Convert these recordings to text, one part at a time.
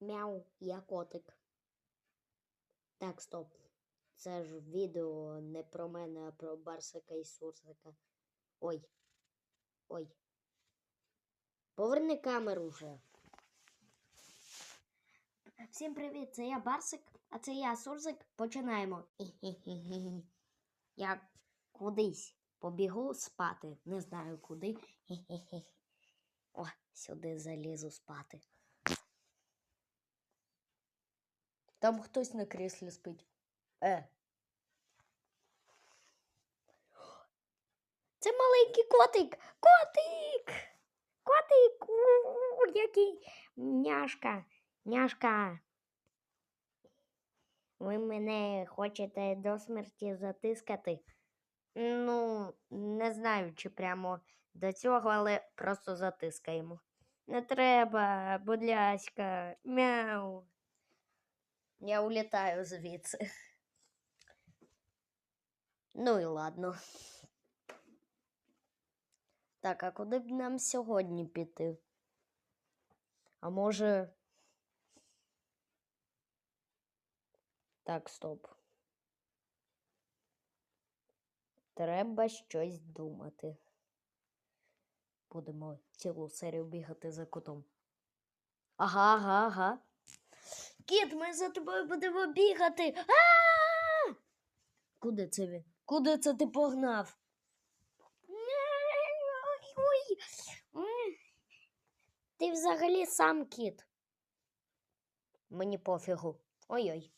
Мяу, я котик. Так, стоп. Це ж відео не про мене, а про Барсика і Сурсика. Ой. Ой. Поверни камеру вже. Всім привіт, це я Барсик, а це я Сурсик. Починаємо. Я кудись побігу спати. Не знаю куди. О, сюди залізу спати. Там хтось на кріслі спить. Е. Це маленький котик. Котик. Котик. У -у -у, який няшка. Няшка. Ви мене хочете до смерті затискати? Ну, не знаю, чи прямо до цього, але просто затискаємо. Не треба, будь ласка, мяу. Я улітаю звідси. Ну і ладно. Так, а куди б нам сьогодні піти? А може. Так, стоп. Треба щось думати. Будемо цілу серію бігати за котом. Ага, ага, ага. Кіт, ми за тобою будемо бігати. А! Куди це він? Куди це ти погнав? Ти взагалі сам кіт. Мені пофігу. Ой-ой.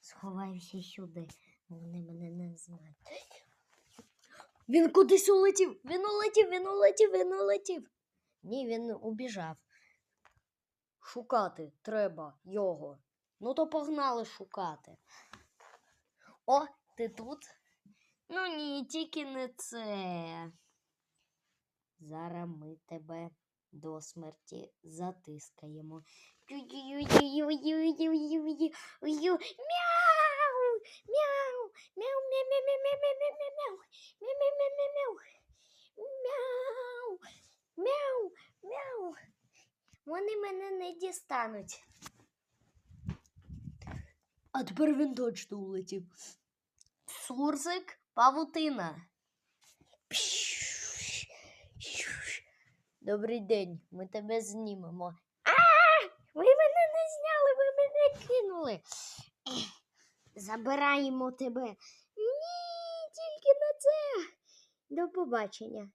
Сховаюся сюди. Вони мене не знають. Він кудись улетів. Він улетів, він улетів, він улетів. Ні, він убіжав. Шукати треба його. Ну то погнали шукати. О, ти тут? Ну ні, тільки не це. Зараз ми тебе до смерті затискаємо. Мяу, мяу, мяу, мяу. Мяу, мяу, мяу, мяу, мяу. Мяу! Мяу! Мяу! Вони мене не дістануть. А тепер він точно улетів. Сурзик, павутина. Добрий день, ми тебе знімемо. А! Ви мене не зняли, ви мене кинули. Забираємо тебе. Ні, тільки на це. До побачення.